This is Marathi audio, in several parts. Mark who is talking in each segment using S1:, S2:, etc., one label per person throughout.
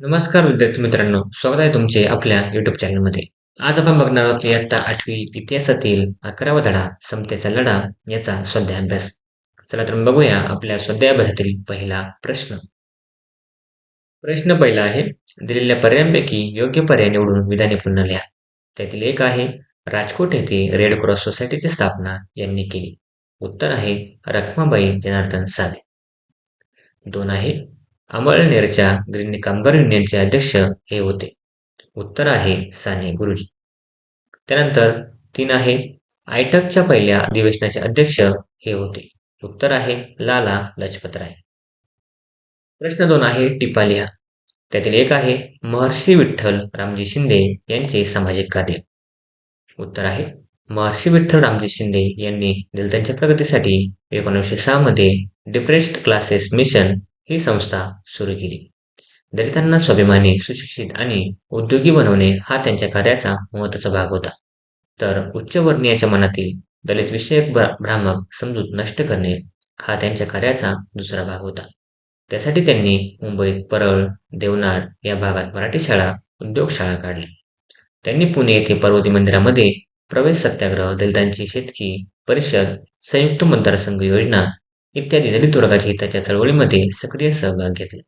S1: नमस्कार विद्यार्थी मित्रांनो स्वागत आहे तुमचे आपल्या युट्यूब चॅनलमध्ये आज आपण बघणार आहोत इयत्ता आठवी इतिहासातील अकरावा धडा समतेचा लढा याचा स्वाध्याय अभ्यास. चला तर बघूया आपल्या स्वाध्यायाभ्यासातील पहिला प्रश्न. प्रश्न पहिला आहे दिलेल्या पर्यायांपैकी योग्य पर्याय निवडून विधाने पुन्हा लिहा. त्यातील एक आहे राजकोट येथे रेड क्रॉस सोसायटीची स्थापना यांनी केली. उत्तर आहे रखमाबाई जनार्दन सावे. दोन आहे अमळनेरच्या ग्रीन कामगार युनियनचे अध्यक्ष हे होते. उत्तर आहे साने गुरुजी. त्यानंतर तीन आहे आयटकच्या पहिल्या अधिवेशनाचे अध्यक्ष हे होते. उत्तर आहे लाला लजपत राय प्रश्न दोन आहे टिपा लिहा त्यातील एक आहे महर्षी विठ्ठल रामजी शिंदे यांचे सामाजिक कार्य. उत्तर आहे महर्षी विठ्ठल रामजी शिंदे यांनी दलितांच्या प्रगतीसाठी एकोणीसशे सहा मध्ये डिप्रेस्ड क्लासेस मिशन ही संस्था सुरू केली. दलितांना स्वाभिमानी सुशिक्षित आणि उद्योगी बनवणे हा त्यांच्या कार्याचा महत्त्वाचा भाग होता. तर उच्चवर्णीयाच्या मनातील दलित विषयक भ्रामक समजूत नष्ट करणे हा त्यांच्या कार्याचा दुसरा भाग होता. त्यासाठी त्यांनी मुंबईत परळ देवनार या भागात मराठी शाळा उद्योगशाळा काढल्या त्यांनी पुणे येथे पर्वती मंदिरामध्ये प्रवेश सत्याग्रह दलितांची शेतकी परिषद संयुक्त मतदारसंघ योजना इत्यादी दलित वर्गाच्या हिताच्या चळवळीमध्ये सक्रिय सहभाग घेतला.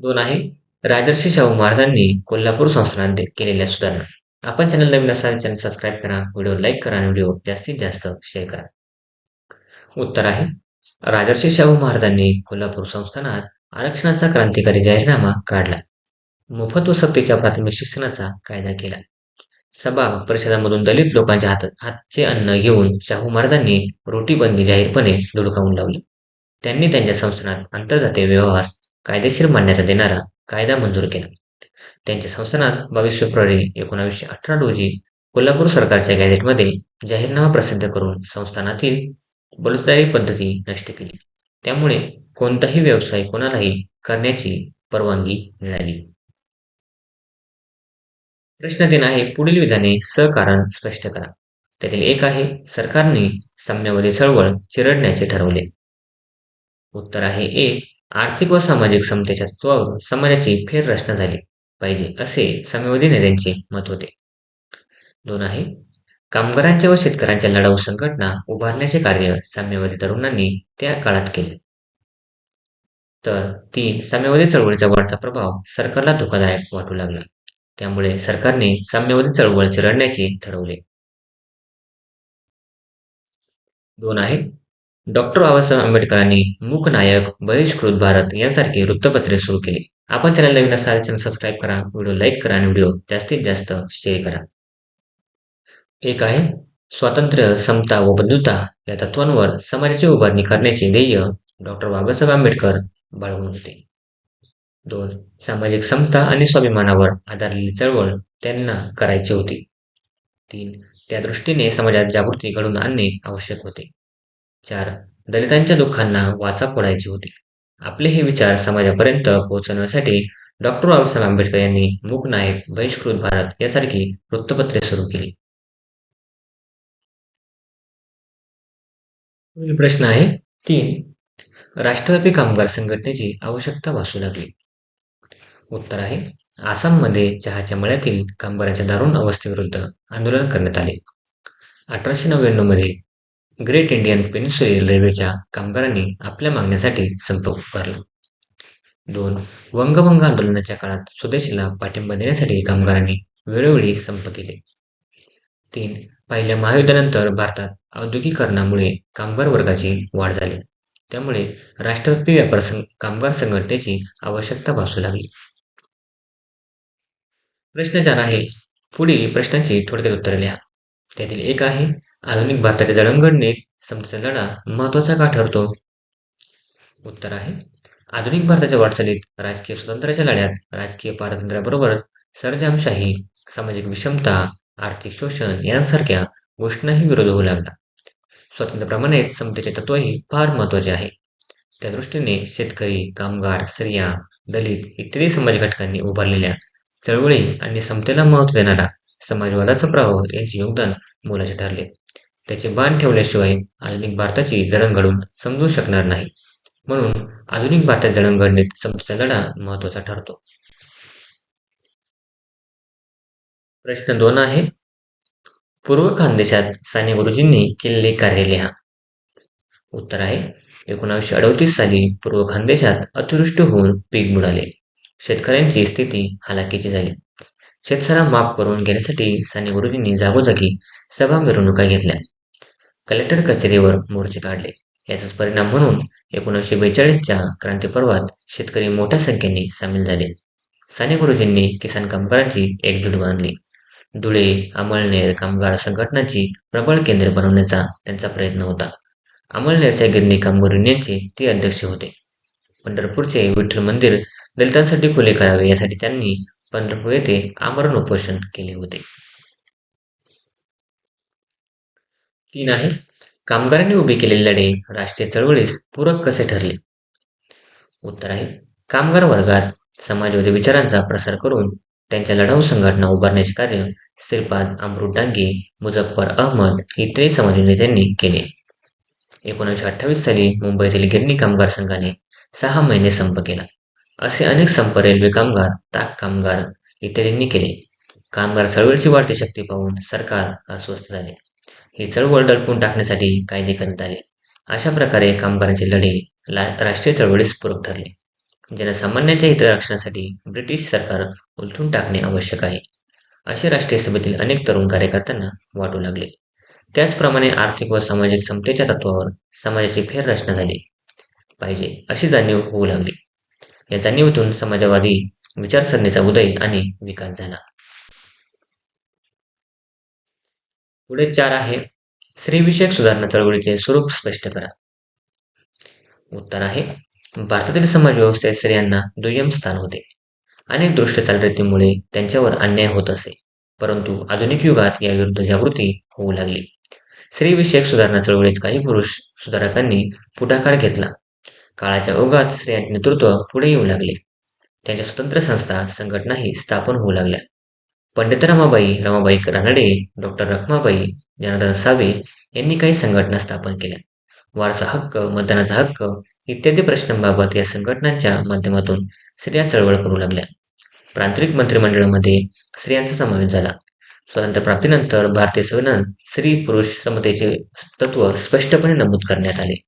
S1: दोन आहे राजर्षी शाहू महाराजांनी कोल्हापूर संस्थानात केलेल्या सुधारणा. आपण चॅनल नवीन असाल चॅनल सबस्क्राईब करा व्हिडिओ लाईक करा आणि व्हिडिओ जास्तीत जास्त शेअर करा. उत्तर आहे राजर्षी शाहू महाराजांनी कोल्हापूर संस्थानात आरक्षणाचा क्रांतिकारी जाहीरनामा काढला. मोफत व सक्तीच्या प्राथमिक शिक्षणाचा कायदा केला. सभा परिषदामधून दलित लोकांच्या हातात हातचे अन्न घेऊन शाहू महाराजांनी रोटीबंदी जाहीरपणे धुडकावून लावली. त्यांनी त्यांच्या संस्थानात आंतरजातीय व्यवहार कायदेशीर मान्यता देणारा कायदा मंजूर केला. त्यांच्या संस्थानात बावीस फेब्रुवारी एकोणावीसशे अठरा रोजी कोल्हापूर सरकारच्या गॅझेटमध्ये जाहीरनामा प्रसिद्ध करून संस्थानातील बलुतदारी पद्धती नष्ट केली. त्यामुळे कोणताही व्यवसाय कोणालाही करण्याची परवानगी मिळाली. प्रश्न तीन आहे पुढील विधाने सकारण स्पष्ट करा. त्यातील एक आहे सरकारने साम्यवादी चळवळ चिरडण्याचे ठरवले. उत्तर आहे ए आर्थिक व सामाजिक समतेच्या तत्वावर समाजाची फेररचना झाली पाहिजे असे साम्यवादी नेत्यांचे मत होते. दोन आहे कामगारांच्या व शेतकऱ्यांच्या लढाऊ संघटना उभारण्याचे कार्य साम्यवादी तरुणांनी त्या काळात केले. तर तीन साम्यवादी चळवळीचा वाढता प्रभाव सरकारला धोकादायक वाटू लागला. त्यामुळे सरकारने साम्यवादी चळवळ चिरडण्याचे ठरवले. दोन आहे डॉक्टर बाबासाहेब आंबेडकरांनी मूक नायक बहिष्कृत भारत यांसारखे वृत्तपत्रे सुरू केले. आपण चॅनल नवीन असाल चॅनल सबस्क्राईब करा व्हिडिओ लाईक करा आणि व्हिडिओ जास्तीत जास्त शेअर करा. एक आहे स्वातंत्र्य समता व बंधुता या तत्वांवर समाजाची उभारणी करण्याचे ध्येय डॉक्टर बाबासाहेब आंबेडकर बाळगून होते. दोन. सामाजिक समता आणि स्वाभिमानावर आधारलेली चळवळ त्यांना करायची होती. तीन. त्या दृष्टीने समाजात जागृती घडवून आणणे आवश्यक होते. चार. दलितांच्या दुःखांना वाचा फोडायची होती. आपले हे विचार समाजापर्यंत पोहोचवण्यासाठी डॉक्टर बाबासाहेब आंबेडकर यांनी मूक नायक बहिष्कृत भारत यासारखी वृत्तपत्रे सुरू केली. प्रश्न आहे. तीन. राष्ट्रव्यापी कामगार संघटनेची आवश्यकता भासू लागली. उत्तर आहे. आसाममध्ये चहाच्या मळ्यातील कामगारांच्या दारुण अवस्थेविरुद्ध आंदोलन करण्यात आले. अठराशे नव्याण्णवमध्ये ग्रेट इंडियन पेनिन्सुलर रेल्वेच्या कामगारांनी आपल्या मागण्यासाठी संप पुकारला दोन वंगभंग आंदोलनाच्या काळात स्वदेशीला पाठिंबा देण्यासाठी कामगारांनी वेळोवेळी संप केले. तीन पहिल्या महायुद्धानंतर भारतात औद्योगिकरणामुळे कामगार वर्गाची वाढ झाली. त्यामुळे राष्ट्रव्यापी व्यापार कामगार संघटनेची आवश्यकता भासू लागली. प्रश्न चार आहे. पुढील प्रश्नांची थोडक्यात उत्तर लिहा. त्यातील एक आहे आधुनिक भारताच्या जडणघडणीत समतेचा लढा महत्त्वाचा का ठरतो? उत्तर आहे आधुनिक भारताच्या वाटचालीत राजकीय स्वातंत्र्याच्या लढ्यात राजकीय पारतंत्र्याबरोबरच सरजामशाही सामाजिक विषमता आर्थिक शोषण यांसारख्या गोष्टींनाही विरोध होऊ लागला. स्वातंत्र्याप्रमाणेच समतेचे तत्वही फार महत्त्वाचे आहे. त्या दृष्टीने शेतकरी कामगार स्त्रिया दलित इत्यादी समाज घटकांनी उभारलेल्या चळवळी आणि समतेला महत्त्व देणारा समाजवादाचा प्रभाव यांचे योगदान मोलाचे ठरले. त्याचे बाण ठेवल्याशिवाय आधुनिक भारताची जडणघडून समजू शकणार नाही. म्हणून आधुनिक भारतात जडणघडणीत समतेचा लढा महत्त्वाचा ठरतो. प्रश्न दोन आहे पूर्व खानदेशात साने गुरुजींनी केलेले कार्य लिहा उत्तर आहे एकोणावीसशे अडतीस साली पूर्व खानदेशात अतिवृष्टी होऊन पीक बुडाले. शेतकऱ्यांची स्थिती हालाकीची झाली. शेतसरा माफ करून घेण्यासाठी साने गुरुजींनी जागोजागी सभा मिरवणुका घेतल्या. कलेक्टर कचेरीवर मोर्चे काढले. याचाच परिणाम म्हणून एकोणीसशे बेचाळीसच्या क्रांती पर्वात शेतकरी मोठ्या संख्येने सामील झाले. साने गुरुजींनी किसान कामगारांची एकजूट बांधली. धुळे अमळनेर कामगार संघटनाची प्रबळ केंद्र बनवण्याचा त्यांचा प्रयत्न होता. अमळनेरच्या गिरणी कामगार युनियनचे ते अध्यक्ष होते. पंढरपूरचे विठ्ठल मंदिर दलितांसाठी खुले करावे यासाठी त्यांनी पंढरपूर येथे आमरण उपोषण केले होते. तीन आहे. कामगारांनी उभे केलेले लढे राष्ट्रीय चळवळीस पूरक कसे ठरले? उत्तर आहे. कामगार वर्गात समाजवादी विचारांचा प्रसार करून त्यांच्या लढाऊ संघटना उभारण्याचे कार्य श्रीपाद अमृत डांगे मुझफ्फर अहमद इत्यादी समाज नेत्यांनी केले. एकोणीसशे अठ्ठावीस साली मुंबईतील गिरणी कामगार संघाने सहा महिने संप केला. असे अनेक संप रेल्वे कामगार ताक कामगार इत्यादींनी केले. कामगार चळवळीची वाढती शक्ती पाहून सरकार अस्वस्थ झाले. ही चळवळ दडपून टाकण्यासाठी कायदे करण्यात आले. अशा प्रकारे कामगारांचे लढे राष्ट्रीय चळवळीस पूरक ठरले. जनसामान्यांच्या हितरक्षणासाठी ब्रिटिश सरकार उलथून टाकणे आवश्यक आहे. असे राष्ट्रीय सभेतील अनेक तरुण कार्यकर्त्यांना वाटू लागले. त्याचप्रमाणे आर्थिक व सामाजिक समतेच्या तत्वावर समाजाची फेररचना झाली. पाहिजे अशी जाणीव होऊ लागली. या जाणीवतून समाजवादी विचारसरणीचा उदय आणि विकास झाला. पुढे चार आहे स्त्रीविषयक सुधारणा चळवळीचे स्वरूप स्पष्ट करा. उत्तर आहे भारतातील समाज व्यवस्थेत स्त्रियांना दुय्यम स्थान होते. अनेक दृष्ट चालरीतीमुळे त्यांच्यावर अन्याय होत असे. परंतु आधुनिक युगात या विरुद्ध जागृती होऊ लागली. स्त्रीविषयक सुधारणा चळवळीत काही पुरुष सुधारकांनी पुढाकार घेतला. काळाच्या ओघात स्त्रियांचे नेतृत्व पुढे येऊ लागले. त्यांच्या स्वतंत्र संस्था संघटनाही स्थापन होऊ लागल्या. पंडित रमाबाई रमाबाई रानडे डॉक्टर रखमाबाई जनार्दन सावे यांनी काही संघटना स्थापन केल्या. वारसा हक्क मतदानाचा हक्क इत्यादी प्रश्नांबाबत या संघटनांच्या माध्यमातून स्त्रिया चळवळ करू लागल्या. प्रांतिक मंत्रिमंडळामध्ये स्त्रियांचा समावेश झाला. स्वातंत्र्य प्राप्तीनंतर भारतीय संविधान स्त्री पुरुष समतेचे तत्व स्पष्टपणे नमूद करण्यात आले.